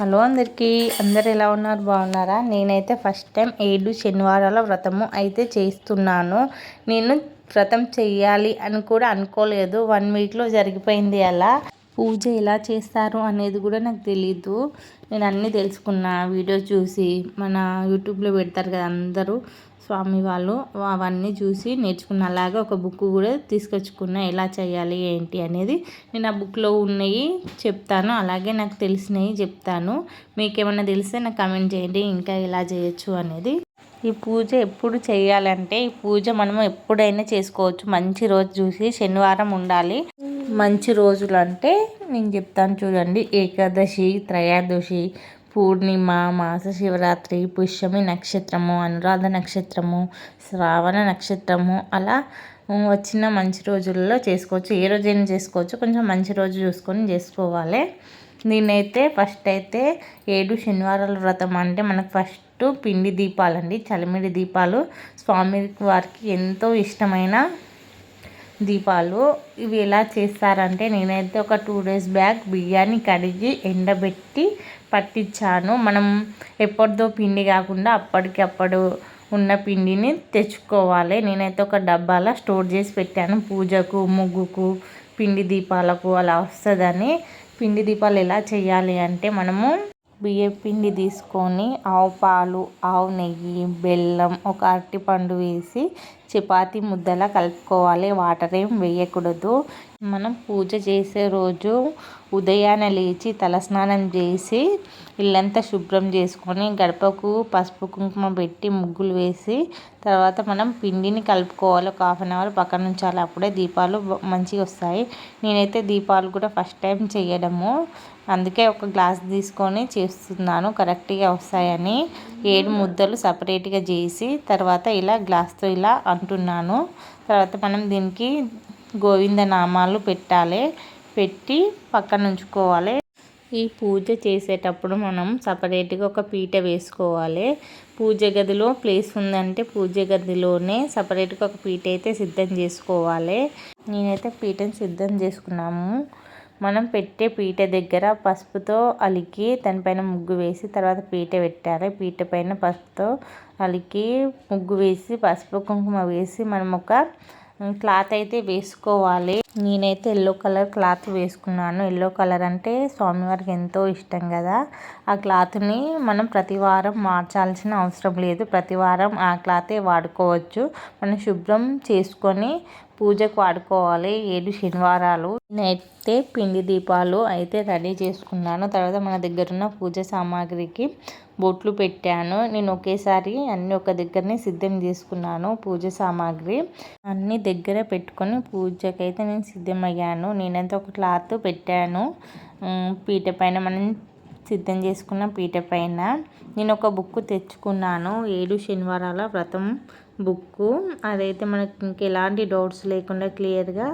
Hello అందరికీ. అందరు ఎలా ఉన్నారు? బాగున్నారా? నేనైతే ఫస్ట్ టైం ఏడు శనివారాల వ్రతము అయితే చేస్తున్నాను. నేను వ్రతం చెయ్యాలి అని కూడా అనుకోలేదు. వన్ వీక్లో జరిగిపోయింది అలా. పూజ ఎలా చేస్తారు అనేది కూడా నాకు తెలీదు. నేను అన్నీ తెలుసుకున్నా వీడియో చూసి మన యూట్యూబ్లో పెడతారు కదా అందరూ స్వామి వాళ్ళు అవన్నీ చూసి నేర్చుకున్న. అలాగే ఒక బుక్ కూడా తీసుకొచ్చుకున్న ఎలా చేయాలి ఏంటి అనేది. నేను ఆ బుక్లో ఉన్నవి చెప్తాను అలాగే నాకు తెలిసినవి చెప్తాను. మీకు ఏమైనా తెలిస్తే నాకు కమెంట్ చేయండి ఇంకా ఎలా చేయొచ్చు అనేది. ఈ పూజ ఎప్పుడు చేయాలంటే ఈ పూజ మనము ఎప్పుడైనా చేసుకోవచ్చు. మంచి రోజు చూసి శనివారం ఉండాలి. మంచి రోజులు అంటే నేను చెప్తాను చూడండి. ఏకాదశి త్రయోదశి పూర్ణిమ మాస శివరాత్రి పుష్యమి నక్షత్రము అనురాధ నక్షత్రము శ్రావణ నక్షత్రము అలా వచ్చిన మంచి రోజుల్లో చేసుకోవచ్చు. ఏ రోజైనా చేసుకోవచ్చు. కొంచెం మంచి రోజు చూసుకొని చేసుకోవాలి. నేనైతే ఫస్ట్ అయితే ఏడు శనివారాల వ్రతం అంటే మనకు ఫస్ట్ పిండి దీపాలండి. చలిమిడి దీపాలు స్వామి వారికి ఎంతో ఇష్టమైన దీపాలు ఇవి ఎలా చేస్తారంటే నేనైతే ఒక టూ డేస్ బ్యాక్ బియ్యాన్ని కడిగి ఎండబెట్టి పట్టించాను. మనం ఎప్పటిదో పిండి కాకుండా అప్పటికప్పుడు ఉన్న పిండిని తెచ్చుకోవాలి. నేనైతే ఒక డబ్బాలో స్టోర్ చేసి పెట్టాను. పూజకు ముగ్గుకు పిండి దీపాలకు అలా వస్తుందని. పిండి దీపాలు ఎలా చేయాలి అంటే మనము బియ్యం పిండి తీసుకొని ఆవు పాలు ఆవు నెయ్యి బెల్లం ఒక అరటిపండు వేసి చపాతీ ముద్దలా కలుపుకోవాలి. వాటర్ ఏం వేయకూడదు. మనం పూజ చేసే రోజు ఉదయాన్నే లేచి తలస్నానం చేసి ఇల్లంతా శుభ్రం చేసుకొని గడపకు పసుపు కుంకుమ పెట్టి ముగ్గులు వేసి తర్వాత మనం పిండిని కలుపుకోవాలి. ఒక హాఫ్ అన్ అవర్ పక్కన ఉంచాలి. అప్పుడే దీపాలు మంచిగా వస్తాయి. నేనైతే దీపాలు కూడా ఫస్ట్ టైం చేయడము. అందుకే ఒక గ్లాస్ తీసుకొని చేస్తున్నాను. కరెక్ట్గా వస్తాయని. ఏడు ముద్దలు సపరేట్గా చేసి తర్వాత ఇలా గ్లాస్తో ఇలా అంటున్నాను. తర్వాత మనం దీనికి గోవింద నామాలు పెట్టాలి. పెట్టి పక్కన ఉంచుకోవాలి ఈ పూజ చేసేటప్పుడు మనం సపరేట్గా ఒక పీట వేసుకోవాలి. పూజ గదిలో ప్లేస్ ఉందంటే పూజ గదిలోనే సపరేట్గా ఒక పీట అయితే సిద్ధం చేసుకోవాలి. నేనైతే పీటను సిద్ధం చేసుకున్నాము. మనం పెట్టే పీట దగ్గర పసుపుతో అలికి దానిపైన ముగ్గు వేసి తర్వాత పీట పెట్టాలి. పీట పైన పసుపుతో అలికి ముగ్గు వేసి పసుపు కుంకుమ వేసి మనం ఒక క్లాత్ అయితే వేసుకోవాలి. నేనైతే ఎల్లో కలర్ క్లాత్ వేసుకున్నాను. ఎల్లో కలర్ అంటే స్వామివారికి ఎంతో ఇష్టం కదా. ఆ క్లాత్ని మనం ప్రతి వారం మార్చాల్సిన అవసరం లేదు. ప్రతి వారం ఆ క్లాతే వాడుకోవచ్చు. మనం శుభ్రం చేసుకొని పూజకు వాడుకోవాలి. ఏడు శనివారాలు. నేనైతే పిండి దీపాలు అయితే రెడీ చేసుకున్నాను. తర్వాత మన దగ్గర ఉన్న పూజ సామాగ్రికి బొట్లు పెట్టాను. నేను ఒకేసారి అన్ని ఒక దగ్గరనే సిద్ధం చేసుకున్నాను. పూజ సామాగ్రి అన్ని దగ్గర పెట్టుకొని పూజకైతే నేను సిద్ధమయ్యాను. నేనైతే ఒక క్లాత్ పెట్టాను. పీట పైన మనం సిద్ధం చేసుకున్న పీట పైన. నేను ఒక బుక్ తెచ్చుకున్నాను. ఏడు శనివారాల వ్రతం బుక్కు. అదైతే మనకి ఇంక ఎలాంటి డౌట్స్ లేకుండా క్లియర్గా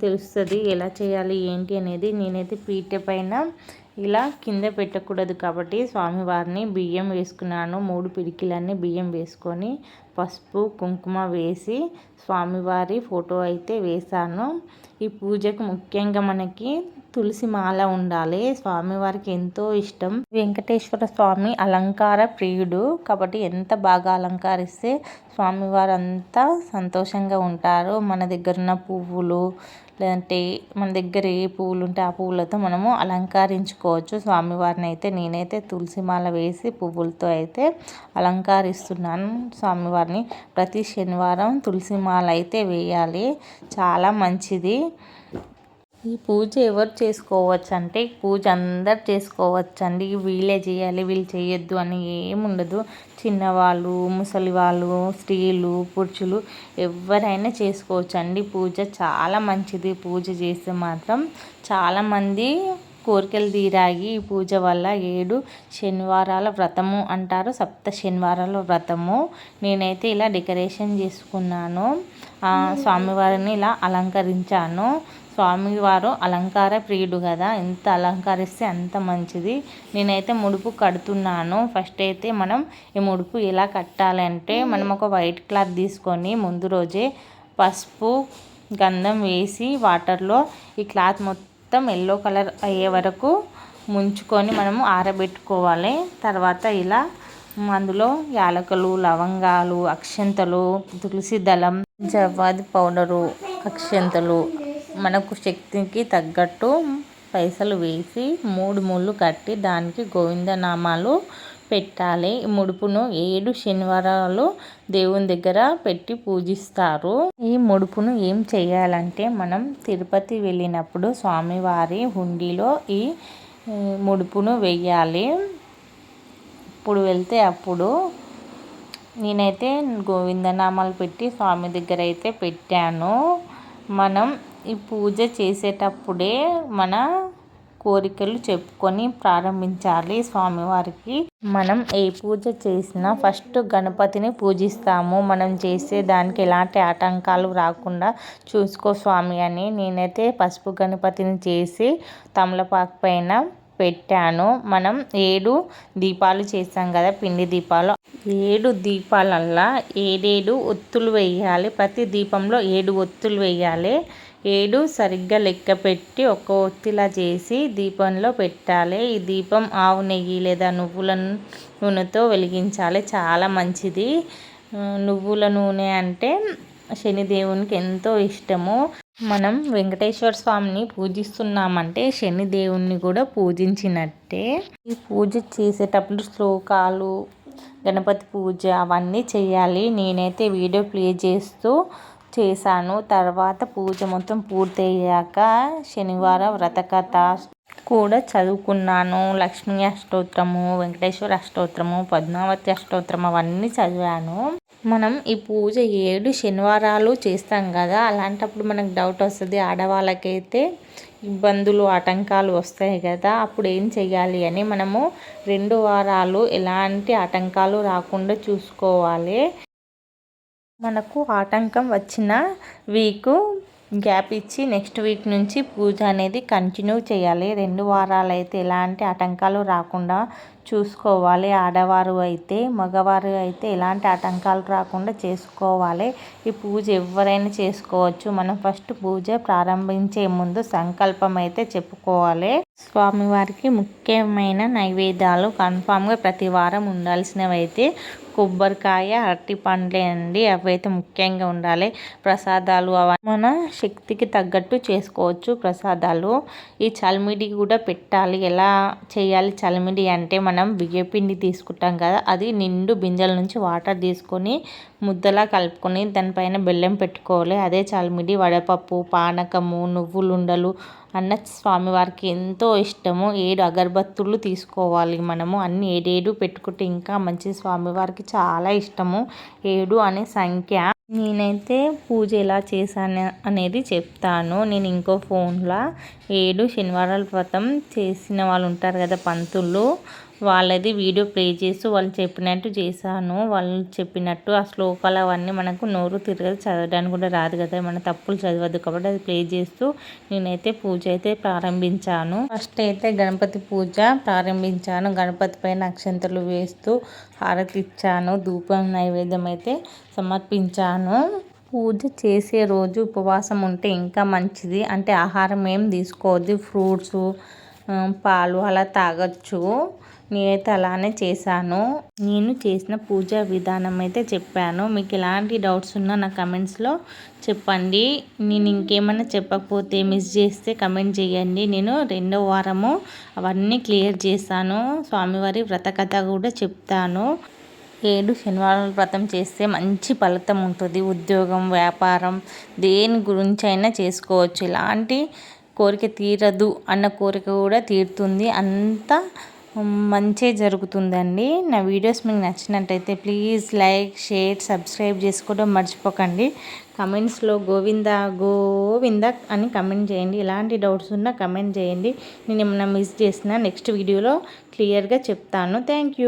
తెలుస్తుంది. ఎలా చేయాలి ఏంటి అనేది నేనైతే పీట పైన ఇలా కింద పెట్టకూడదు కాబట్టి స్వామివారిని బియ్యం వేసుకున్నాను. మూడు పిడికిలన్నీ బియ్యం వేసుకొని పసుపు కుంకుమ వేసి స్వామివారి ఫోటో అయితే వేశాను. ఈ పూజకు ముఖ్యంగా మనకి తులసి మాల ఉండాలి. స్వామివారికి ఎంతో ఇష్టం. వెంకటేశ్వర స్వామి అలంకార ప్రియుడు. కాబట్టి ఎంత బాగా అలంకరిస్తే స్వామివారు అంతా సంతోషంగా ఉంటారు. మన దగ్గర ఉన్న పువ్వులు లేదంటే మన దగ్గర ఏ పువ్వులు ఉంటే ఆ పువ్వులతో మనము అలంకరించుకోవచ్చు. స్వామివారిని అయితే నేనైతే తులసి మాల వేసి పువ్వులతో అయితే అలంకరిస్తున్నాను. స్వామివారిని ప్రతి శనివారం తులసి మాల అయితే వేయాలి. చాలా మంచిది. ఈ పూజ ఎవరు చేసుకోవచ్చు అంటే పూజ అందరు చేసుకోవచ్చు అండి వీళ్ళే చేయాలి వీళ్ళు చేయొద్దు అని ఏముండదు చిన్నవాళ్ళు ముసలి వాళ్ళు స్త్రీలు పురుషులు ఎవరైనా చేసుకోవచ్చు అండి పూజ చాలా మంచిది. పూజ చేస్తే మాత్రం చాలామంది కోరికలు తీరాయి. ఈ పూజ వల్ల ఏడు శనివారాల వ్రతము అంటారు. సప్త శనివారాల వ్రతము. నేనైతే ఇలా డెకరేషన్ చేసుకున్నాను. స్వామివారిని ఇలా అలంకరించాను. స్వామివారు అలంకార ప్రియుడు కదా. ఎంత అలంకరిస్తే అంత మంచిది. నేనైతే ముడుపు కడుతున్నాను. ఫస్ట్ అయితే మనం ఈ ముడుపు ఎలా కట్టాలంటే మనం ఒక వైట్ క్లాత్ తీసుకొని ముందు రోజే పసుపు గంధం వేసి వాటర్లో ఈ క్లాత్ మొత్తం ఎల్లో కలర్ అయ్యే వరకు ముంచుకొని మనము ఆరబెట్టుకోవాలి. తర్వాత ఇలా అందులో యాలకులు లవంగాలు అక్షంతలు తులసి దళం జవ్వాది పౌడరు అక్షంతలు మనకు శక్తికి తగ్గట్టు పైసలు వేసి మూడు ముళ్ళు కట్టి దానికి గోవిందనామాలు పెట్టాలి. ముడుపును ఏడు శనివారాలు దేవుని దగ్గర పెట్టి పూజిస్తారు. ఈ ముడుపును ఏం చేయాలంటే మనం తిరుపతి వెళ్ళినప్పుడు స్వామివారి హుండీలో ఈ ముడుపును వెయ్యాలి ఇప్పుడు వెళ్తే అప్పుడు నేనైతే గోవిందనామాలు పెట్టి స్వామి దగ్గర అయితే పెట్టాను. మనం ఈ పూజ చేసేటప్పుడే మన కోరికలు చెప్పుకొని ప్రారంభించాలి స్వామివారికి. మనం ఏ పూజ చేసినా ఫస్ట్ గణపతిని పూజిస్తాము. మనం చేసే దానికి ఎలాంటి ఆటంకాలు రాకుండా చూసుకో స్వామి అని నేనైతే పసుపు గణపతిని చేసి తమలపాకు పైన పెట్టాను. మనం ఏడు దీపాలు చేసాం కదా పిండి దీపాలు. ఏడు దీపాలల్లా ఏడేడు ఒత్తులు వేయాలి. ప్రతి దీపంలో ఏడు ఒత్తులు వేయాలి. ఏడు సరిగ్గా లెక్క పెట్టి ఒక ఒత్తిలా చేసి దీపంలో పెట్టాలి. ఈ దీపం ఆవు నెయ్యి లేదా నువ్వుల నూనెతో వెలిగించాలి. చాలా మంచిది. నువ్వుల నూనె అంటే శనిదేవునికి ఎంతో ఇష్టము. మనం వెంకటేశ్వర స్వామిని పూజిస్తున్నామంటే శనిదేవుని కూడా పూజించినట్టే. ఈ పూజ చేసేటప్పుడు శ్లోకాలు గణపతి పూజ అవన్నీ చేయాలి. నేనైతే వీడియో ప్లే చేస్తూ చేశాను. తర్వాత పూజ మొత్తం పూర్తయ్యాక శనివారం వ్రతకథ కూడా చదువుకున్నాను. లక్ష్మీ అష్టోత్తరము వెంకటేశ్వర అష్టోత్తరము పద్మావతి అష్టోత్తరం అవన్నీ చదివాను. మనం ఈ పూజ ఏడు శనివారాలు చేస్తాం కదా అలాంటప్పుడు మనకు డౌట్ వస్తుంది. ఆడవాళ్ళకైతే ఇబ్బందులు ఆటంకాలు వస్తాయి కదా అప్పుడు ఏం చేయాలి అని మనము రెండు వారాలు ఎలాంటి ఆటంకాలు రాకుండా చూసుకోవాలి. మనకు ఆటంకం వచ్చిన వీకు గ్యాప్ ఇచ్చి నెక్స్ట్ వీక్ నుంచి పూజ అనేది కంటిన్యూ చేయాలి. రెండు వారాలు అయితే ఎలాంటి ఆటంకాలు రాకుండా చూసుకోవాలి. ఆడవారు అయితే మగవారు అయితే ఎలాంటి ఆటంకాలు రాకుండా చేసుకోవాలి. ఈ పూజ ఎవరైనా చేసుకోవచ్చు. మనం ఫస్ట్ పూజ ప్రారంభించే ముందు సంకల్పం అయితే చెప్పుకోవాలి. స్వామివారికి ముఖ్యమైన నైవేద్యాలు కన్ఫామ్గా ప్రతి వారం ఉండాల్సినవి అయితే కొబ్బరికాయ అరటి పండ్లే అండి. అవైతే ముఖ్యంగా ఉండాలి. ప్రసాదాలు అవన్నీ మన శక్తికి తగ్గట్టు చేసుకోవచ్చు ప్రసాదాలు. ఈ చలిమిడి కూడా పెట్టాలి. ఎలా చేయాలి చలిమిడి అంటే మనం మనం బియ్యపిండి తీసుకుంటాం కదా అది నిండు బింజల నుంచి వాటర్ తీసుకొని ముద్దలా కలుపుకొని దానిపైన బెల్లం పెట్టుకోవాలి. అదే చలిమిడి వడపప్పు పానకము నువ్వులుండలు అన్న స్వామివారికి ఎంతో ఇష్టము. ఏడు అగరబత్తులు తీసుకోవాలి మనము. అన్ని ఏడేడు పెట్టుకుంటే ఇంకా మంచి స్వామివారికి చాలా ఇష్టము. ఏడు అనే సంఖ్య. నేనైతే పూజ ఎలా చేశాను అనేది చెప్తాను. నేను ఇంకో ఫోన్లో ఏడు శనివారాల వ్రతం చేసిన వాళ్ళు ఉంటారు కదా పంతులు. వాళ్ళది వీడియో ప్లే చేస్తూ వాళ్ళు చెప్పినట్టు చేశాను. వాళ్ళు చెప్పినట్టు ఆ శ్లోకాలు అవన్నీ మనకు నోరు తిరగదు చదవడానికి కూడా రాదు కదా. మన తప్పులు చదవద్దు కాబట్టి అది ప్లే చేస్తూ నేనైతే పూజ అయితే ప్రారంభించాను. ఫస్ట్ అయితే గణపతి పూజ ప్రారంభించాను. గణపతి పైన అక్షంతలు వేస్తూ హారతి ఇచ్చాను. ధూపం నైవేద్యం అయితే సమర్పించాను. పూజ చేసే రోజు ఉపవాసం ఉంటే ఇంకా మంచిది. అంటే ఆహారం ఏం తీసుకోవద్దు. ఫ్రూట్స్ పాలు అలా తాగొచ్చు. నేనైతే అలానే చేశాను. నేను చేసిన పూజా విధానం అయితే చెప్పాను. మీకు ఎలాంటి డౌట్స్ ఉన్నా నా కమెంట్స్లో చెప్పండి. నేను ఇంకేమైనా చెప్పకపోతే మిస్ చేస్తే కమెంట్ చేయండి. నేను రెండో వారము అవన్నీ క్లియర్ చేశాను. స్వామివారి వ్రత కథ కూడా చెప్తాను. ఏడు శనివారం వ్రతం చేస్తే మంచి ఫలితం ఉంటుంది. ఉద్యోగం వ్యాపారం దేని గురించి అయినా చేసుకోవచ్చు. ఇలాంటి కోరిక తీరదు అన్న కోరిక కూడా తీరుతుంది. అంత మంచి జరుగుతుందండి. నా వీడియోస్ మీకు నచ్చినట్టయితే ప్లీజ్ లైక్ షేర్ సబ్స్క్రైబ్ చేసుకోవడం మర్చిపోకండి. కమెంట్స్లో గోవింద గోవింద అని కమెంట్ చేయండి. ఎలాంటి డౌట్స్ ఉన్నా కమెంట్ చేయండి. నేను ఏమైనా మిస్ చేసినా నెక్స్ట్ వీడియోలో క్లియర్గా చెప్తాను. Thank you.